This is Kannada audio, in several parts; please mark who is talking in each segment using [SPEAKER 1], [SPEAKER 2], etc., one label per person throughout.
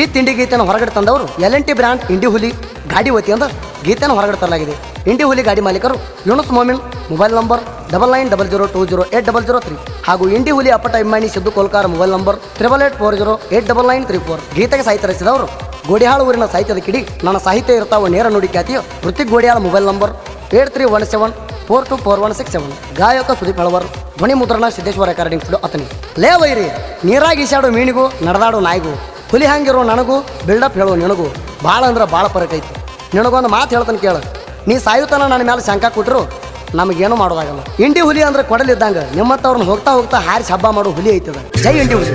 [SPEAKER 1] ಈ ತಿಂಡಿ ಗೀತೆಯನ್ನು ಹೊರಗಡೆ ತಂದವರು L N T brand Indi ಹುಲಿ ಗಾಡಿ ವತಿಯಿಂದ ಗೀತೆಯನ್ನು ಹೊರಗಡೆ ತರಲಾಗಿದೆ. ಇಂಡಿ ಹುಲಿ ಗಾಡಿ ಮಾಲೀಕರು Yunus Momin, mobile number double nine double zero two zero eight double zero three ಹಾಗೂ ಇಂಡಿ ಹುಲಿ ಅಪ್ಪಟ ಇಮ್ಮಾಣಿ Siddu Kolkar mobile number triple eight four zero eight double nine three four ಗೀತೆಗೆ ಸಾಹಿತ್ಯ ರಚಿಸಿದವರು ಗೋಡಿಹಾಳು ಊರಿನ ಸಾಹಿತ್ಯದ ಕಿಡಿ. ನನ್ನ ಸಾಹಿತ್ಯ ಇರ್ತಾವ ನೇರ ನುಡಿ ಖ್ಯಾತಿಯ Hrithik Godiyala mobile number eight three one seven four two four one six seven. ಗಾಯಕ ಸುದೀಪ್ ಹಳವರ್ ಧ್ವನಿ ಮುದ್ರಣ ಸಿದ್ದೇಶ್ವರ ರೆಕಾರ್ಡಿಂಗ್ ಸ್ಟುಡಿಯೋ ಅತನಿ ಲೇ ವೈರಿ, ನೀರಾಗಿ ಈಶಾಡು ಮೀನಿಗೂ ನಡೆದಾಡು ನಾಯಿಗೂ. ಹುಲಿ ಹಂಗಿರೋ ನನಗೂ ಬಿಲ್ಡಪ್ ಹೇಳೋ ನಿನಗೂ ಭಾಳ ಅಂದ್ರೆ ಭಾಳ ಫರಕ್ ಐತಿ. ನಿನಗೊಂದು ಮಾತು ಹೇಳ್ತಾನೆ ಕೇಳು. ನೀ ಸಾಯುತನ ನನ್ನ ಮೇಲೆ ಶಂಕ ಕೊಟ್ಟರು ನಮಗೇನು ಮಾಡೋದಾಗಲ್ಲ. ಇಂಡಿ ಹುಲಿ ಅಂದ್ರೆ ಕೊಡಲಿದ್ದಂಗೆ ನಿಮ್ಮತ್ತವ್ರನ್ನ ಹೋಗ್ತಾ ಹೋಗ್ತಾ ಹಾರಿಸಿ ಹಬ್ಬ ಮಾಡೋ ಹುಲಿ ಐತದ ಜೈ ಇಂಡಿ ಹುಲಿ.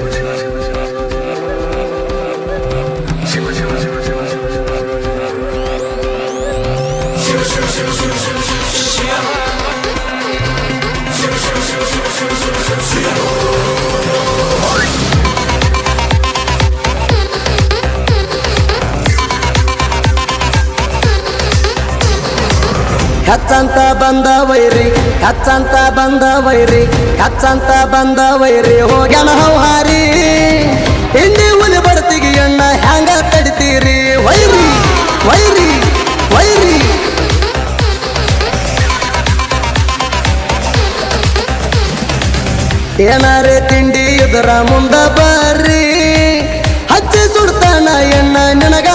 [SPEAKER 1] ಹಚ್ಚಂತ ಬಂದ ವೈರಿ, ಹಚ್ಚಂತ ಬಂದ ವೈರಿ, ಹಚ್ಚಂತ ಬಂದ ವೈರಿ, ಹೋಗ್ಯಾನ ಹಾರಿ ಹಿಂದಿ ಹುಲಿ ಬರ್ತಿಗೆ ಎಣ್ಣ ಹ್ಯಾಂಗ ತಡಿತೀರಿ? ವೈರಿ ವೈರಿ ವೈರಿ. ಏನಾರೆ ತಿಂಡಿ ಇದರ ಮುಂದ ಬರ್ರಿ ಹಚ್ಚಿ ಸುಡ್ತಾನ ಎಣ್ಣ ನಿನಗ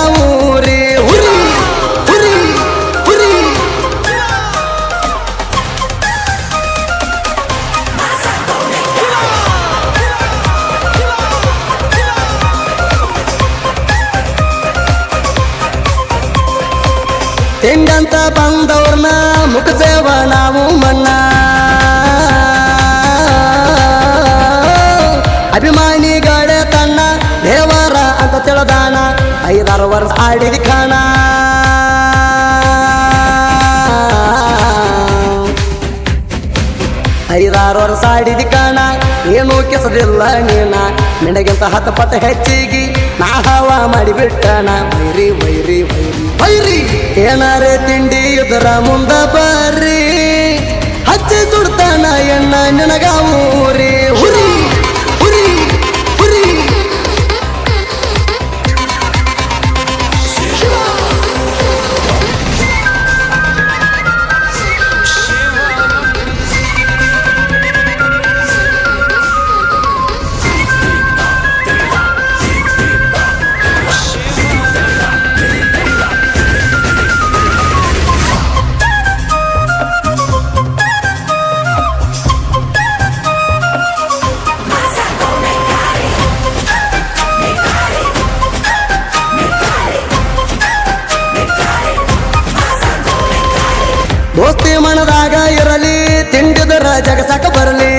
[SPEAKER 1] ತಿಂಡಂತ ಬಂದವ್ರನ್ನ ಮುಖದೇವ ನಾವು ಮನ್ನ. ಅಭಿಮಾನಿಗಳೇ ತನ್ನ ದೇವರ ಅಂತ ತಿಳದಾನ. ಐದಾರು ವರ್ಷ ಆಡಿದ ಕಾಣ ಐದಾರು ವರ್ಷ ಆಡಿದ ಕಾಣ ಏನು ಕೆಸದಿಲ್ಲ ನೀನ? ನಿನಗಿಂತ ಹತ್ತು ಪತ ಹೆಚ್ಚಿಗಿ ನಾ ಹವ ಮಾಡಿಬಿಟ್ಟಣ ವೈರಿ ವೈರಿ ವೈರಿ ವೈರಿ. ಏನಾರೇ ತಿಂಡಿ ಇದರ ಮುಂದ ಬರ್ರಿ. ಹಚ್ಚಿ ಸುಡ್ತಾನ ಎಣ್ಣ ನಿನಗ ಊರಿ. ಜಗಸಕ ಬರಲಿ.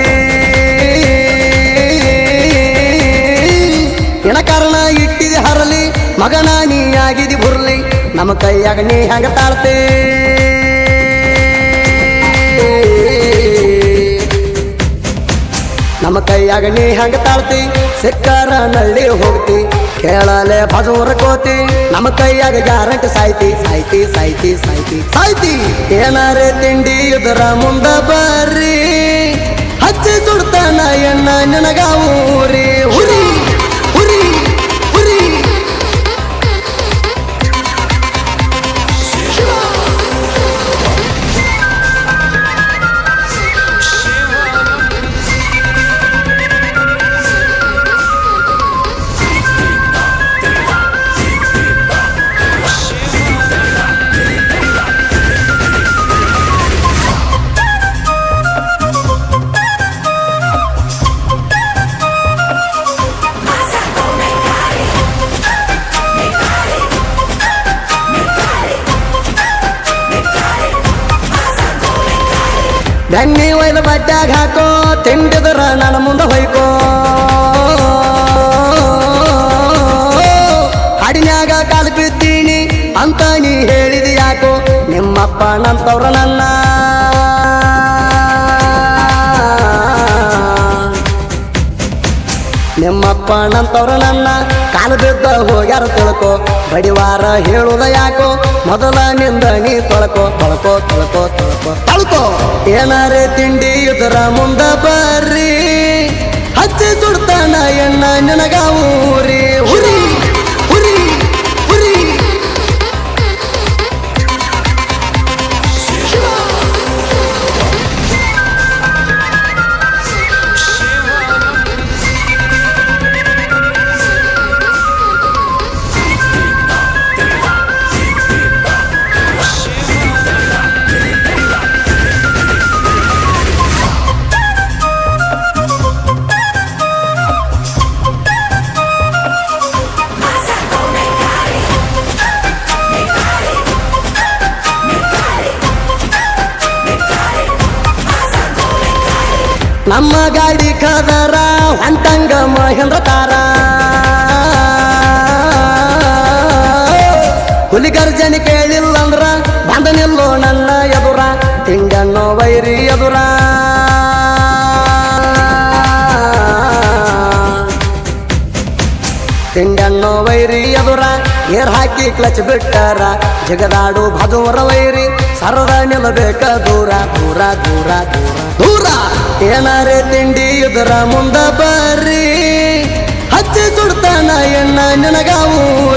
[SPEAKER 1] ಏನ ಕಾರಣ ಇಟ್ಟಿದೆ ಹರಲಿ, ಮಗನ ನೀ ಆಗಿದಿ ಬುರ್ಲಿ, ನಮ್ಮ ಕೈಯಾಗ ನೀ ಹೆಂಗ ತಾಳ್ತೆ? ನಮ್ಮ ಕೈಯಾಗ ನೀ ಹೆಂಗ ತಾಳ್ತಿ? ಸಿಕ್ಕಾರ ನಳ್ಳಿ ಹೋಗ್ತಿ. ಕೇಳಲೆ ಬಜೂರ ಕೋತಿ, ನಮ್ಮ ಕೈಯಾಗ ಗ್ಯಾರಂಟಿ ಸಾಯ್ತಿ. ಸಾಯ್ತಿ ಸಾಯ್ತಿ ಸಾಯ್ತಿ. ಸಾಯ್ತಿ. ಏನಾರೇ ತಿಂಡಿ ಇದರ ಮುಂದ ಬರ್ರಿ. ಹಚ್ಚಿ ಸುಡ್ತಾನ ಎಣ್ಣ ನಿನಗ ಊರಿ. ಹುರಿ ಬೆನ್ನಿ ಒಯ್ದ ಬಟ್ಟ್ಯಾಗ ಹಾಕೋ, ತಿಂಡಿದ್ರ ನನ್ನ ಮುಂದೆ ಹೊಯ್ಕೋ. ಅಡಿನ್ಯಾಗ ಕಾಲು ಅಂತ ನೀ ಹೇಳಿದಿ ಯಾಕೋ? ನಿಮ್ಮಪ್ಪ ನಂತವ್ರ ನನ್ನ ನಿಮ್ಮಪ್ಪ ನಂತವ್ರ ನನ್ನ ಕಾಲು ಬಿದ್ದ ಹೋಗ್ಯಾರ ತಿಳ್ಕೊ. ಬಡಿವಾರ ಹೇಳುದ ಯಾಕೋ? ಮೊದಲ ನಿಂದ ನೀ ತೊಳ್ಕೊ. ತೊಳ್ಕೊ ತೊಳ್ಕೊ ತೊಳ್ಕೊ. ತೊಳ್ಕೊ. ಏನಾರೇ ತಿಂಡಿ ಇದರ ಮುಂದ ಬರ್ರಿ. ಹಚ್ಚಿ ಸುಡ್ತಾನ ಎಣ್ಣ ನಿನಗ ಊರಿ. ಹುರಿ. ನಮ್ಮ ಗಾಡಿ ಕದರ ಅಂತಂಗ ಮಹೇಂದ್ರ ತಾರ. ತಿಂಗಣ್ಣೋ ವೈರಿ ಎದುರ ಏರ್ ಹಾಕಿ ಕ್ಲಚ್ ಬಿಟ್ಟಾರ. ಜಗದಾಡು ಭದೂರ ವೈರಿ, ಸರದ ನಿಲ್ಲಬೇಕ ದೂರ ದೂರ ದೂರ ದೂರ. ದೂರ! ಏನಾರೇ ತಿಂಡಿ ಎದುರ ಮುಂದ ಬರ್ರಿ. ಹಚ್ಚಿ ಸುಡ್ತಾನ ಎಣ್ಣ ನಿನಗ ಊರಿ.